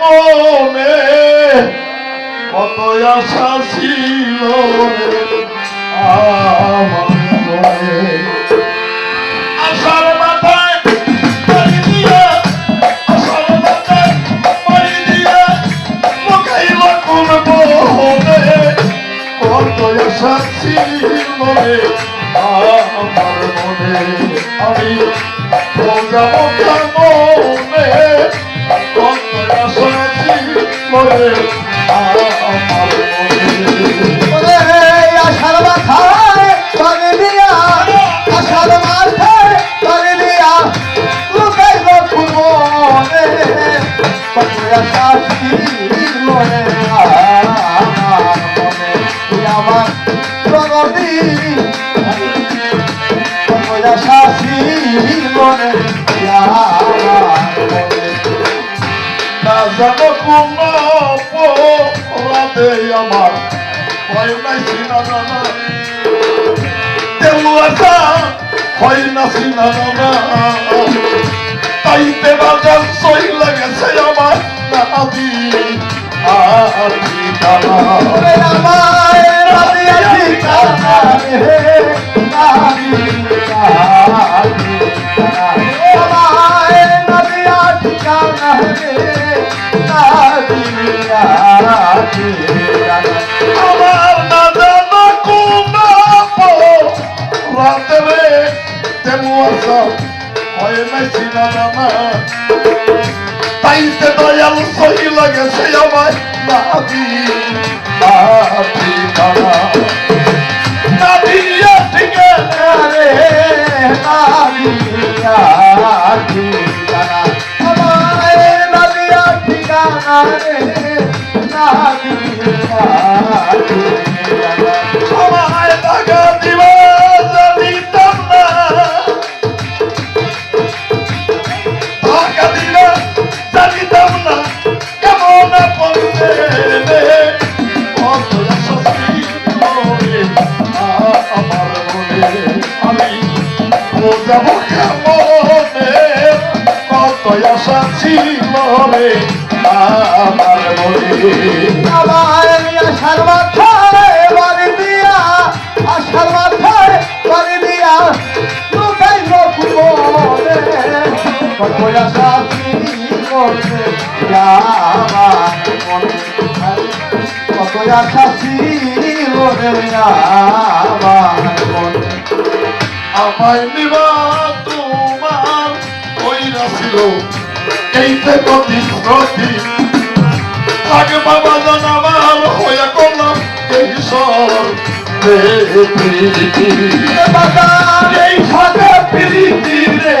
কেমনে কত আশা ছিল আমার মনে। আশার মাথায় দিয়ে আশার মাথায় বাড়ি দিয়ে লুকাইল Thank you. আসা হয় না সিনা তাইতে বাজার সই লাগেছে আমার নাদি আদি দানা ওরে ঠিকানা রে, রাধিয়া রাতে রে তেমু আসা হয় সিনা জানা তাইতে দয়াল সহি লাগেছে আমার নাদি নাদি দানা নাদিয়া ঠিকে রে, রাধিয়া ঠিকানা। আমায় রাধিয়া ঠিকানা রে, রাধিয়া ঠিকানা। রে আমার মনে। আমায় আশার মাথায় বাড়ি দিয়া আশার মাথায় বাড়ি দিয়া লুকাই লোকুমনে কত আশা আমার আমার মনে। আমায় নিবা তোমার কইরা ছিল এইতে প্রতিশ্রুতি আগে বাবা জান আমার হইয়া করলাম এই সব এই সাথে প্রীতি রে,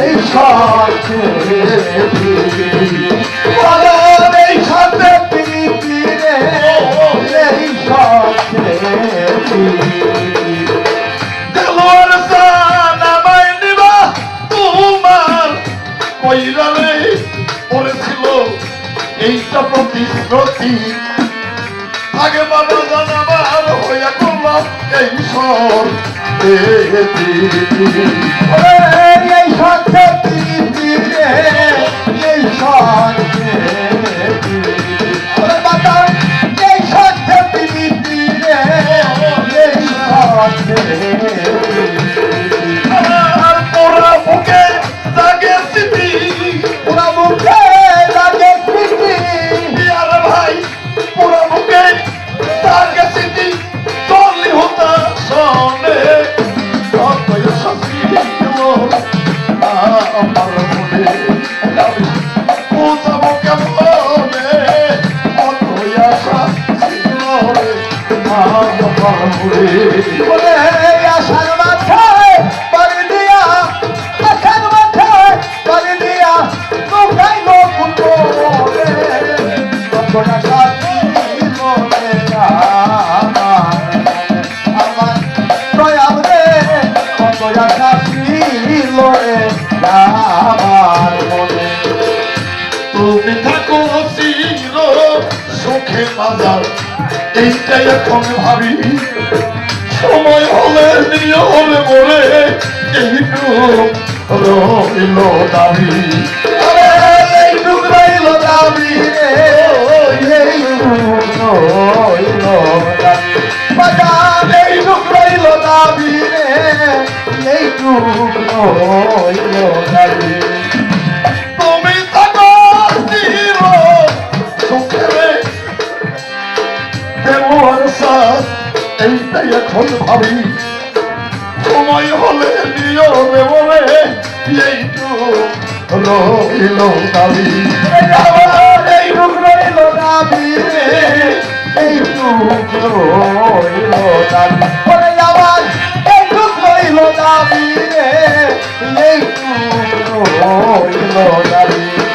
এই সাথে বলে এখন ভাবি, সময় হলে নিয়ে হলে মরে এইটুক রইল দাবি। এইটুক রইল দাবি রইল দাবি। এখন ভাবি সময় হলে নিয় রে। বলে এইটু রইল দাবি। আমার এইটুক রইল দাবি রে। এইটুক রইল দাবি। রইল দাবি রইল দাবি।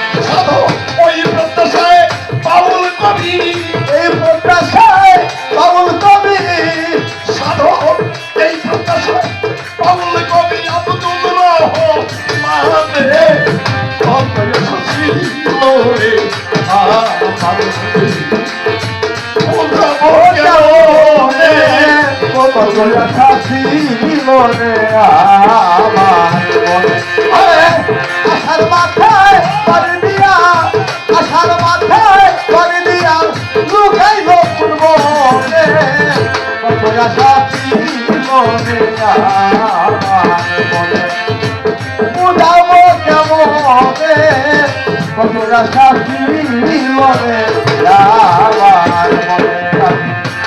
কত সুশীল রে আমার বুঝাবো কেমনে কত আশা ছিল রে আমার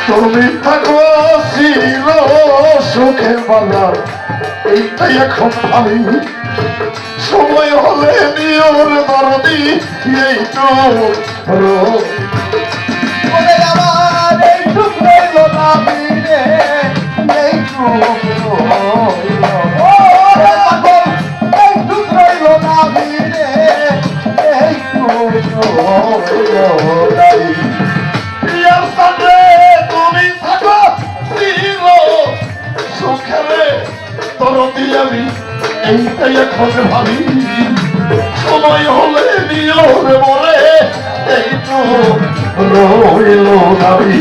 তুমি থাকো চির সুখে বাজার এইটাই এখন ভাবি। সময় হলে নিয়র দরদি এইটু রোজ আমার এইটুক রইল দাবি রে এইটুক আমি এইটাই এখন ভাবি সময় হলে নিয়ে বলে এইটু রইল দাবি।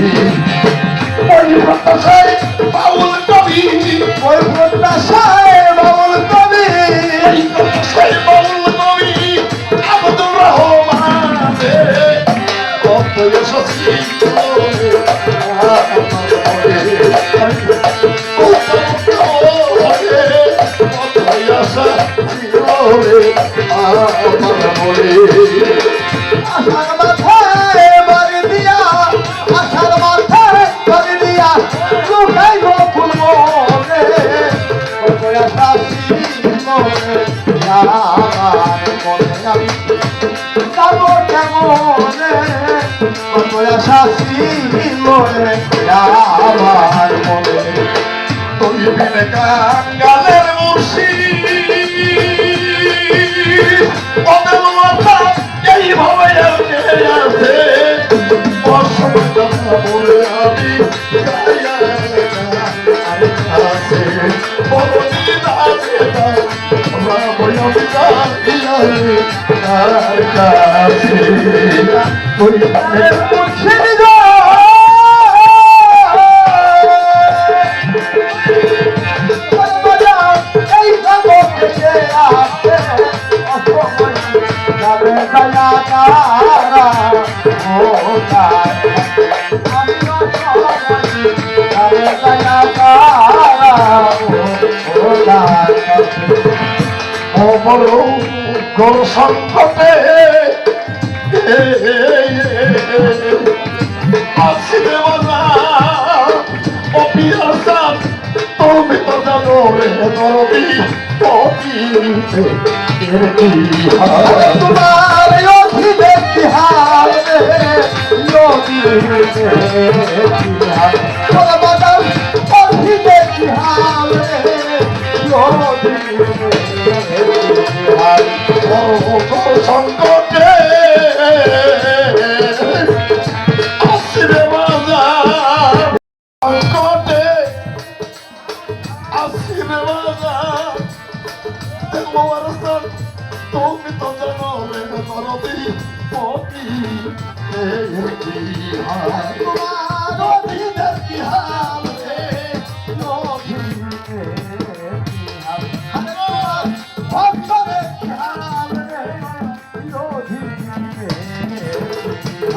তুই বিনে কাঙ্গালের মুর্শিদ ওদের মাথা এইভাবে আছে। অসংখ্য বলে আমি কাছে। অমর গর সংকটে আসিবে বাজা অপিয়াসান তুমি তো জানো রে নরবি তোমার যোগী সংকটে। আসিবে বাজা সংকটে আসিবে বাজা দেওয়ারসান তুমি তো জানো রে কি হাল তোমার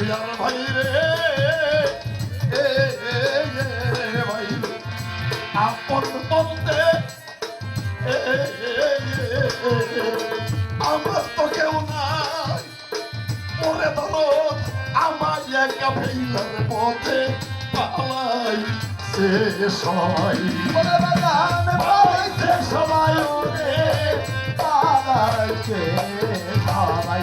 পিয়ার ভাই রে ভাই আপন বলতে আমার তো কেউ নাই। ওরে ধরো আমার একা ফেলার পথে পালাই সে সময়। সে সময় রে পালাই সে পালাই।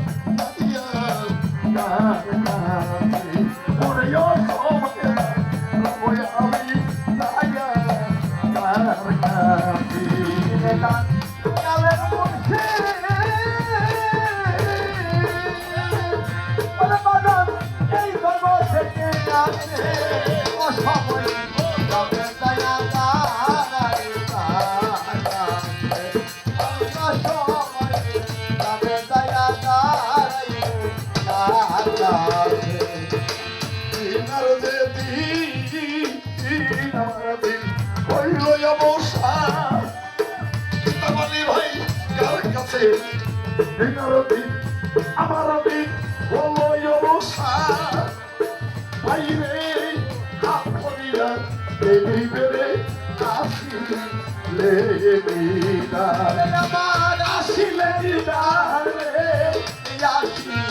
আমার দিন বলয় অবসা ভাই রে হাত করিয়া দেবী বেড়ে আসিলে আমার আসিলে দিদার রে আসিলে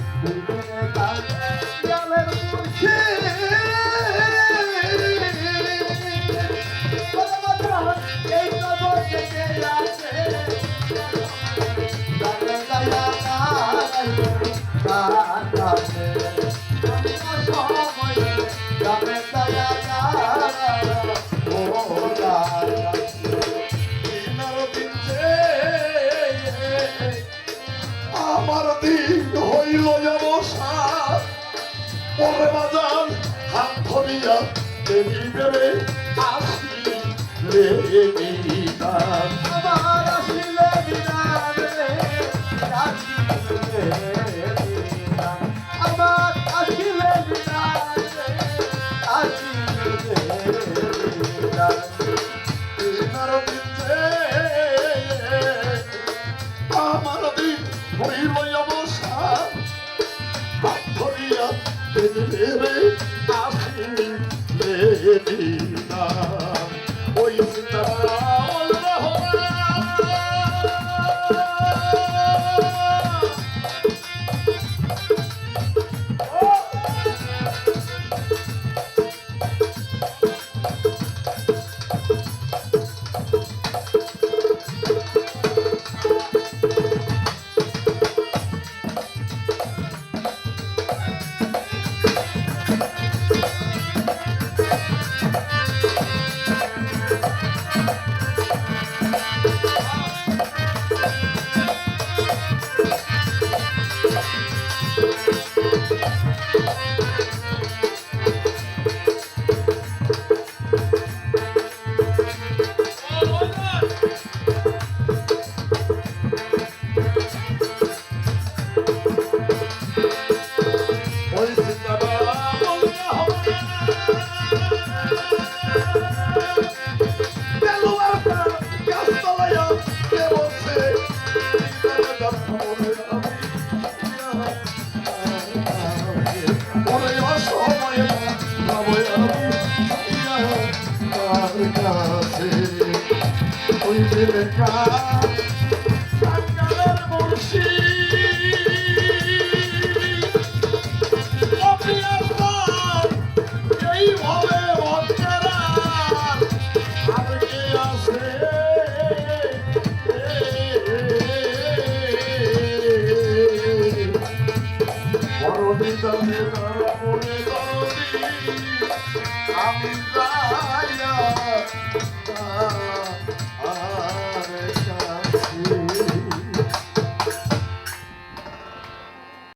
ভিতরে আসি রে বিধান আমার আসিলে বিধান রে আসি রে বড়